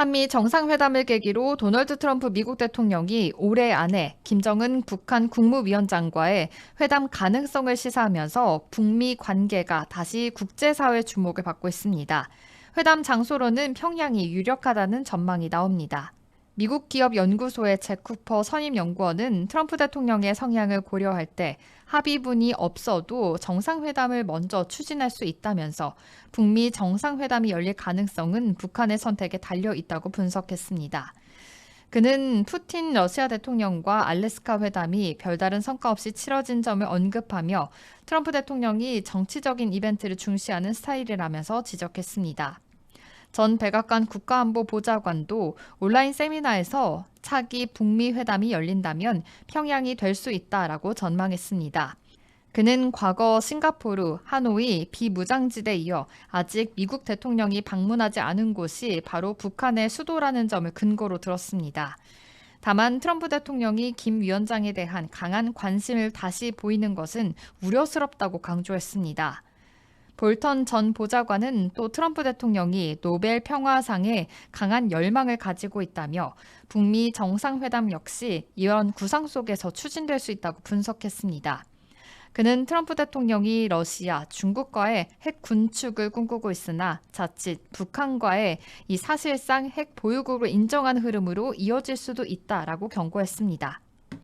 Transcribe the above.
한미 정상회담을 계기로 도널드 트럼프 미국 대통령이 올해 안에 김정은 북한 국무위원장과의 회담 가능성을 시사하면서 북미 관계가 다시 국제사회 주목을 받고 있습니다. 회담 장소로는 평양이 유력하다는 전망이 나옵니다. 미국 기업 연구소의 잭 쿠퍼 선임 연구원은 트럼프 대통령의 성향을 고려할 때 합의문이 없어도 정상회담을 먼저 추진할 수 있다면서 북미 정상회담이 열릴 가능성은 북한의 선택에 달려 있다고 분석했습니다. 그는 푸틴 러시아 대통령과 알래스카 회담이 별다른 성과 없이 치러진 점을 언급하며 트럼프 대통령이 정치적인 이벤트를 중시하는 스타일이라면서 지적했습니다. 전 백악관 국가안보 보좌관도 온라인 세미나에서 차기 북미 회담이 열린다면 평양이 될 수 있다라고 전망했습니다. 그는 과거 싱가포르, 하노이, 비무장지대에 이어 아직 미국 대통령이 방문하지 않은 곳이 바로 북한의 수도라는 점을 근거로 들었습니다. 다만 트럼프 대통령이 김 위원장에 대한 강한 관심을 다시 보이는 것은 우려스럽다고 강조했습니다. 볼턴 전 보좌관은 또 트럼프 대통령이 노벨 평화상에 강한 열망을 가지고 있다며 북미 정상회담 역시 이런 구상 속에서 추진될 수 있다고 분석했습니다. 그는 트럼프 대통령이 러시아, 중국과의 핵 군축을 꿈꾸고 있으나 자칫 북한과의 이 사실상 핵 보유국을 인정한 흐름으로 이어질 수도 있다라고 경고했습니다.